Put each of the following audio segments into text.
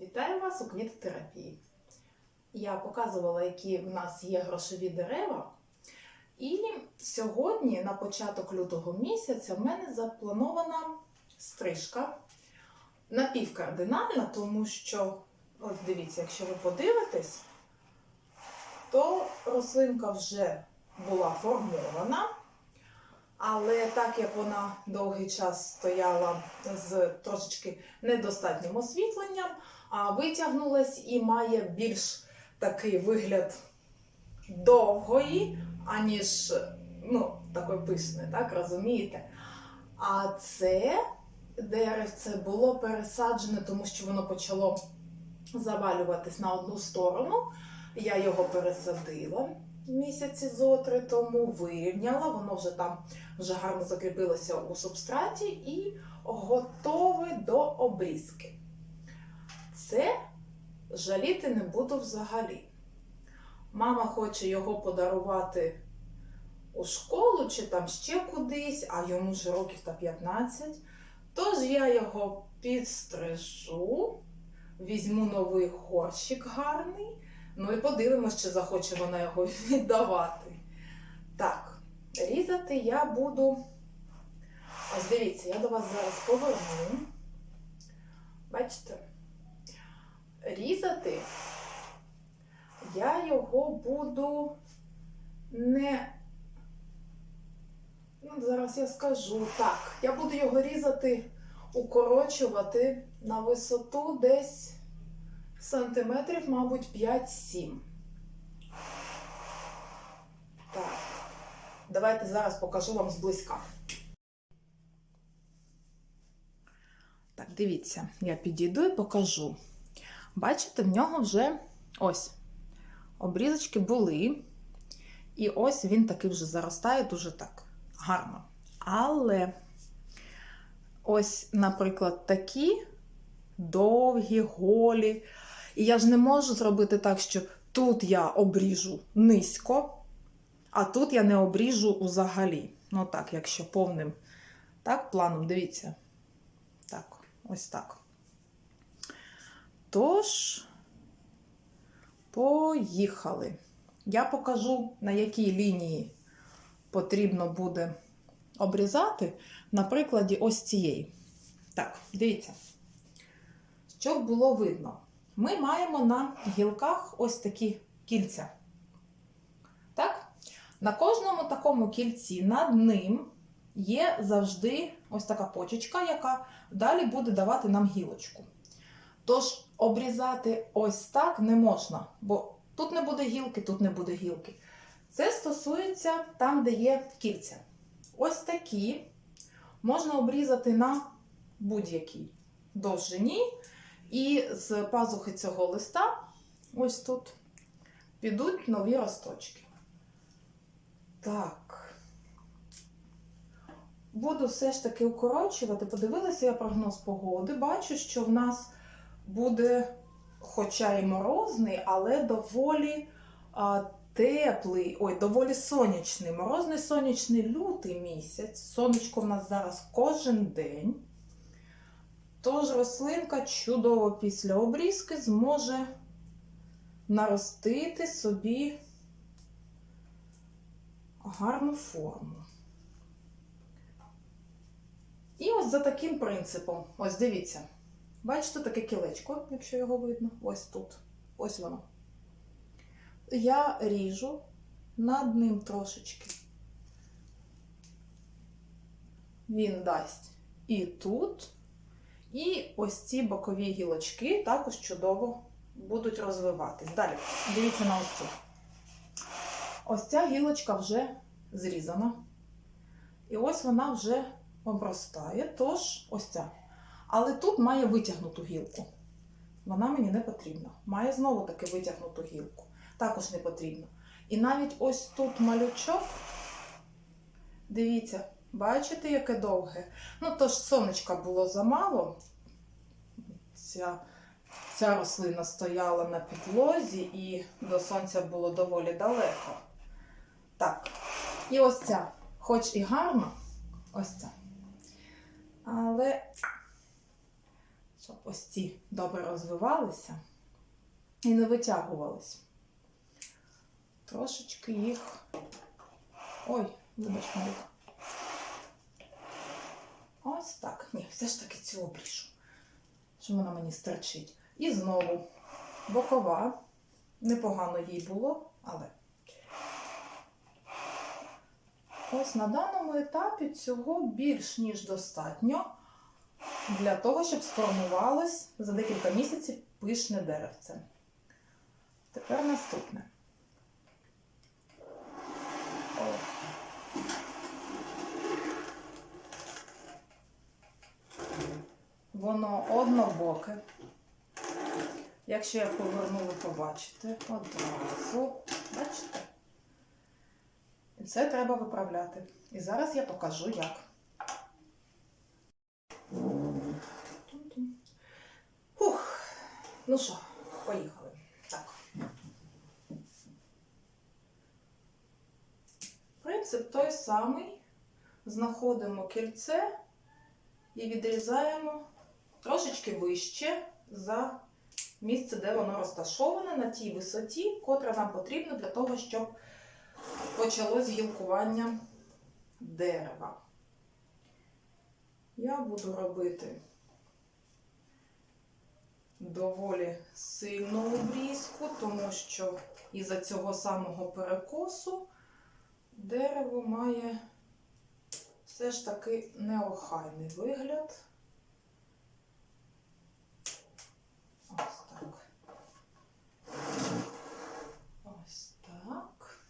Вітаю вас у квітотерапії. Я показувала, які в нас є грошові дерева. І сьогодні, на початок лютого місяця, в мене запланована стрижка напівкардинальна, тому що, ось дивіться, якщо ви подивитесь, то рослинка вже була формована. Але так як вона довгий час стояла з трошечки недостатнім освітленням, а витягнулась і має більш такий вигляд довгої, аніж ну, такої пишне, так розумієте? А це деревце було пересаджене, тому що воно почало завалюватись на одну сторону. Я його пересадила місяці зо три тому, вирівняла, воно вже там вже гарно закріпилося у субстраті і готове до обрізки. Це жаліти не буду взагалі. Мама хоче його подарувати у школу чи там ще кудись, а йому вже років та 15. Тож я його підстрижу, візьму новий горщик гарний. Ну і подивимось, чи захоче вона його віддавати. Так, різати я буду. Ось дивіться, я до вас зараз поверну. Бачите? Різати я його буду не. Ну, зараз я скажу. Так, я буду його різати, укорочувати на висоту десь сантиметрів, мабуть, 5-7. Так, давайте зараз покажу вам зблизька. Так, дивіться, я підійду і покажу. Бачите, в нього вже ось обрізочки були. І ось він таки вже заростає дуже так гарно. Але ось, наприклад, такі довгі, голі. І я ж не можу зробити так, що тут я обріжу низько, а тут я не обріжу взагалі. Ну так, якщо повним так, планом, дивіться. Так, ось так. Тож, поїхали. Я покажу, на якій лінії потрібно буде обрізати, на прикладі ось цієї. Так, дивіться. Щоб було видно, ми маємо на гілках ось такі кільця. Так? На кожному такому кільці над ним є завжди ось така почечка, яка далі буде давати нам гілочку. Тож, обрізати ось так не можна, бо тут не буде гілки, тут не буде гілки. Це стосується там, де є кільця. Ось такі можна обрізати на будь-якій довжині. І з пазухи цього листа, ось тут, підуть нові росточки. Так. Буду все ж таки укорочувати. Подивилася я прогноз погоди. Бачу, що в нас буде, хоча і морозний, але доволі а, теплий, ой, доволі сонячний. Морозний сонячний лютий місяць. Сонечко в нас зараз кожен день. Тож рослинка чудово після обрізки зможе наростити собі гарну форму. І ось за таким принципом, ось дивіться, бачите таке кілечко, якщо його видно, ось тут, ось воно. Я ріжу над ним трошечки. Він дасть і тут. І ось ці бокові гілочки також чудово будуть розвиватись. Далі, дивіться на ось цю. Ось ця гілочка вже зрізана. І ось вона вже обростає, тож ось ця. Але тут має витягнуту гілку. Вона мені не потрібна. Має знову таки витягнуту гілку. Також не потрібно. І навіть ось тут малючок. Дивіться, Бачите, яке довге? Ну, тож сонечка було замало. Ця, ця рослина стояла на підлозі і до сонця було доволі далеко. Так, і ось ця, хоч і гарна, ось ця. Але щоб ось ці добре розвивалися і не витягувались. Трошечки їх. Ой, вибач, Марик. Ось так. Ні, все ж таки цю обріжу. Що вона мені стерчить. І знову бокова. Непогано їй було, але. Ось на даному етапі цього більш ніж достатньо для того, щоб сформувалось за декілька місяців пишне деревце. Тепер наступне. О. Воно однобоке. Якщо я поверну, ви побачите одразу. Бачите? І це треба виправляти. І зараз я покажу, як. Ну що, поїхали. Так. Принцип той самий. Знаходимо кільце і відрізаємо трошечки вище за місце, де воно розташоване, на тій висоті, котра нам потрібна для того, щоб почалось гілкування дерева. Я буду робити доволі сильну обрізку, тому що із-за цього самого перекосу дерево має все ж таки неохайний вигляд. Ось так.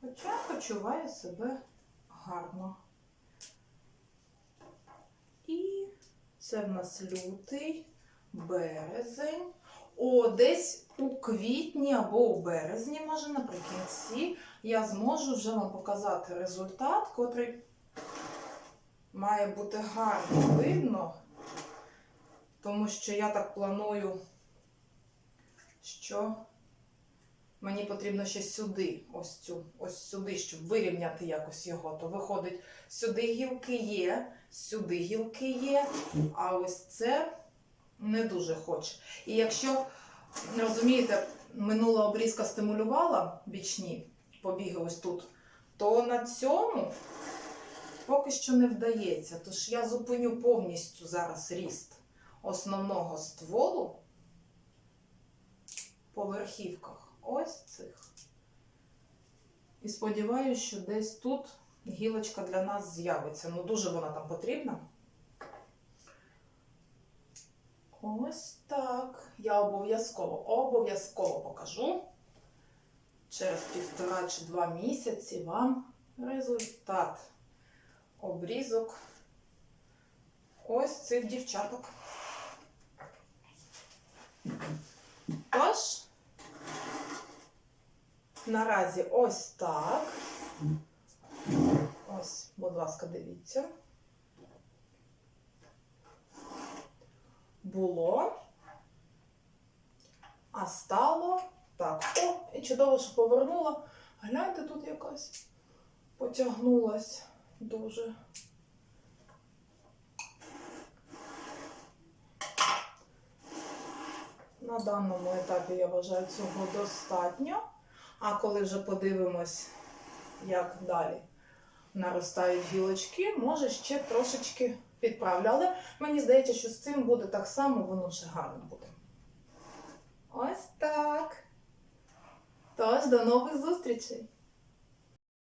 Хоча почуває себе гарно. І це в нас лютий, березень. О, десь у квітні або у березні, може, наприкінці, я зможу вже вам показати результат, котрий має бути гарно видно, тому що я так планую, що мені потрібно ще сюди, ось цю, ось сюди, щоб вирівняти якось його. То виходить, сюди гілки є, сюди гілки є, а ось це не дуже хоче. І якщо, розумієте, минула обрізка стимулювала бічні побіги ось тут, то на цьому поки що не вдається. Тож я зупиню повністю зараз ріст основного стволу по верхівках ось цих. І сподіваюся, що десь тут гілочка для нас з'явиться. Ну, дуже вона там потрібна. Ось так. Я обов'язково, обов'язково покажу через півтора чи два місяці вам результат обрізок ось цих дівчаток. Тож, наразі ось так. Ось, будь ласка, дивіться. Було. А стало так. О, і чудово, що повернула. Гляньте, тут якась потягнулась дуже. На даному етапі я вважаю цього достатньо. А коли вже подивимось, як далі наростають гілочки, може ще трошечки підправлю. Але мені здається, що з цим буде так само, воно ще гарно буде. Ось так. Тож, до нових зустрічей!